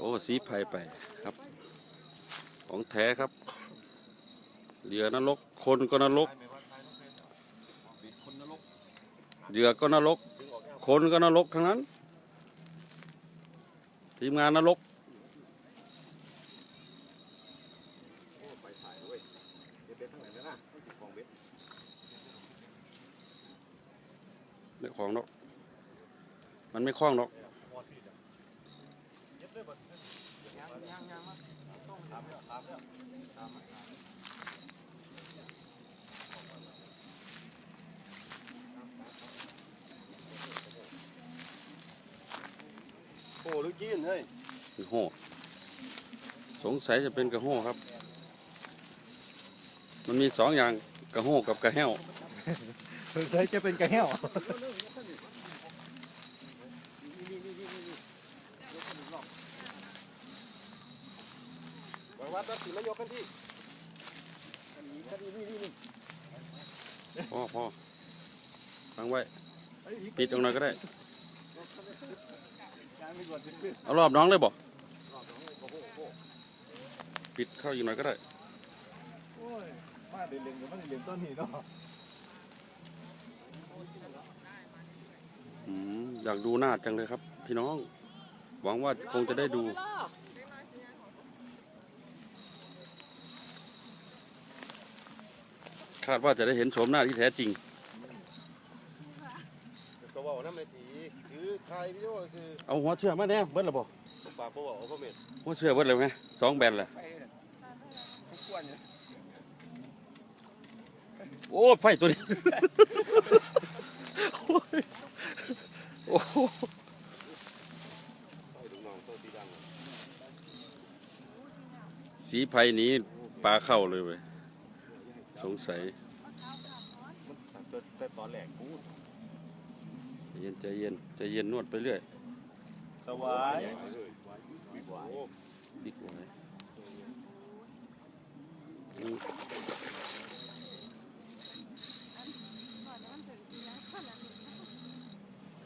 โอ้สีไผ่ไปครับ ของแท้ครับเหยื่อนรกคนก็นรกเหยื่อก็นรก คนก็นรกทั้งนั้น ทีมงานนรกไม่คล้องหรอก มันไม่คล้องหรอก โอ้ลูกจีนเฮ้ยกระโห้สงสัยจะเป็นกระโห้ครับ มันมีสองอย่างกระโห้กับกระแห้วเคยจะเป็นกระเหี้ยว วัดตัดสินมยกกันที่พ่อพ่อฟังไว้ ปิดตรงนั้นก็ได้ เอารอบน้องเลยบอกปิดเข้าอีกหน่อยก็ได้โอ้ยมาเด่นๆกับมันเด่นต้นนี้เนาะอืมอยากดูหน้าจังเลยครับ พี่น้อง หวังว่าคงจะได้ดูาดว่าจะได้เห็นโฉมหน้าที่แท้จริงก็ว่าน้ำในสีถือถ่ายวิดีโอคือเอาหัวเชื่อมาแน่เบิดและบ่ปากบ่บอกพ่อเม็ดหัวเชื่อเบิดเลยไหมสองแบนเลยโอ้ไฟตัวนี้ โอ้โหสีไผ่นี้ปลาเข้าเลยเว้ย สงสัยมันตัวแต่ตอนแรกกูใจเย็นใจเย็นใจเย็นนวดไปเรื่อยสวายโอ้ปิดไว้อืม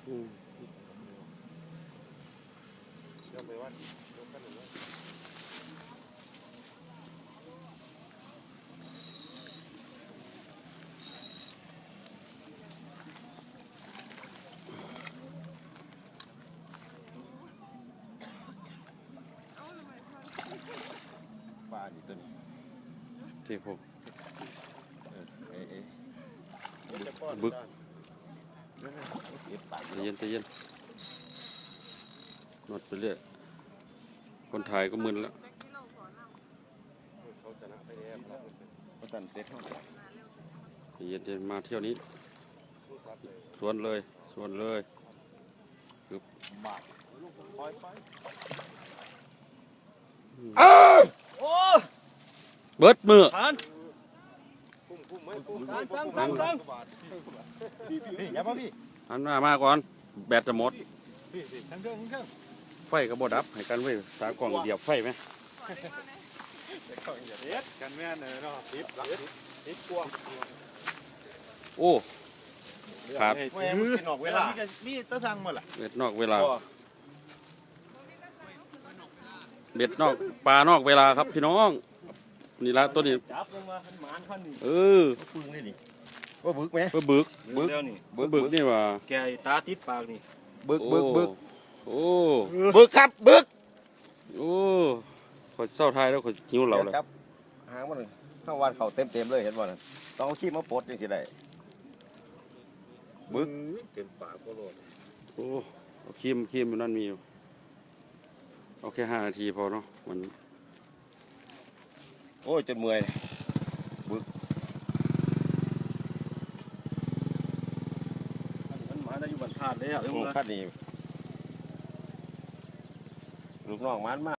อืมเดี๋ยวไปวัดยกกันหนึ่งวัด ปลาอยู่ตัวนี้ เที่ผมเจะป้อนบึกเก็บปลาใจเย็นใจเย็นนวดไปเรื่อยคนถ่ายก็มึนแล้วเขาชนะเขาตันเซ็ตใจเย็นเย็นมาเที่ยวนี้ สวนเลย สวนเลยบาทปล่อ เบิดมือผ่านคุ้มคุ้มไหมคุ้มสั่งสั่งสั่งพี่พี่อย่ามาพี่อันมามาก่อน แบตจะหมดพี่พี่ทั้งเครื่องทั้งเครื่องไฟก็บ่ดับ ให้กันไว้สามกล่องเดียวไฟไหมอย่าเด็ดกันแม่นเลยเนาะติดหลักติดกวงโอ้ครับแม่มึงกินออกเวลามีตะสั่งมาล่ะเบ็ดนอกเวลา เบ็ดนอกปลานอกเวลาครับพี่น้อง นี่ละตัวนี้จับลงมาหมานขั้นนี้เออปึ้งนี่ดิว่าบึกไหมเพื่อบึกบึกเดี๋ยวนี่บึกบึกนี่ว่าแกตาติดปากนี่บึกบึกบึกโอ้บึกครับบึกโอ้ขอยเศร้าทายแล้วขอยหิวเหล่าเลยดี๋ยวจับหางมันเลยเข้าวันเขาเต็มเต็มๆเลยเห็นบ่นั่นต้องเอาขี้มาปลดจังสิได้บึกเต็มปากก็โลดโอ้เอาครีมครีมอยู่นั่นมีอยู่เอาแค่ห้านาทีพอเนาะมัน โอ้ยจนเมื่อยมันมาได้อยู่บรรทัดแล้วอืมคัดนี่ลูกน้องมันมา